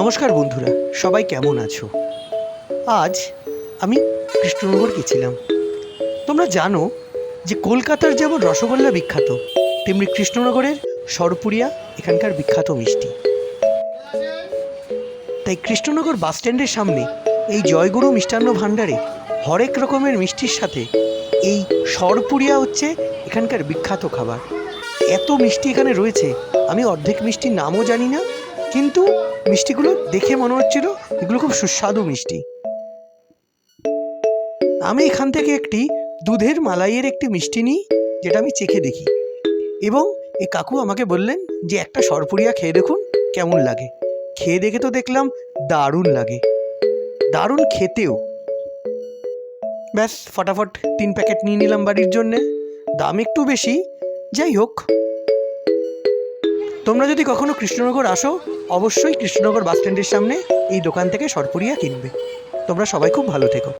নমস্কার বন্ধুরা, সবাই কেমন আছো? আজ আমি কৃষ্ণনগর গেছিলাম। তোমরা জানো যে কলকাতার যেমন রসগোল্লা বিখ্যাত, তেমনি কৃষ্ণনগরের সরপুরিয়া এখানকার বিখ্যাত মিষ্টি। তাই কৃষ্ণনগর বাস স্ট্যান্ডের সামনে এই জয়গুরু মিষ্টান্ন ভাণ্ডারে হরেক রকমের মিষ্টির সাথে এই সরপুরিয়া হচ্ছে এখানকার বিখ্যাত খাবার। এত মিষ্টি এখানে রয়েছে, আমি অর্ধেক মিষ্টির নামও জানি না কিন্তু মিষ্টিগুলো দেখে মনে হচ্ছিল এগুলো খুব সুস্বাদু মিষ্টি। আমি এখান থেকে একটি দুধের মালাইয়ের একটি মিষ্টি নিই, যেটা আমি চেখে দেখি। এবং এই কাকু আমাকে বললেন যে একটা সরপুরিয়া খেয়ে দেখুন, কেমন লাগে। খেয়ে দেখে তো দেখলাম দারুণ লাগে। দারুণ খেতেও। ব্যাস, ফটাফট তিন প্যাকেট নিয়ে নিলাম বাড়ির জন্যে। দাম একটু বেশি। যাই হোক তোমরা যদি কখনো কৃষ্ণনগর আসো, অবশ্যই কৃষ্ণনগর বাস স্ট্যান্ডের সামনে এই দোকান থেকে সরপুরিয়া কিনবে। তোমরা সবাই খুব ভালো থেকো।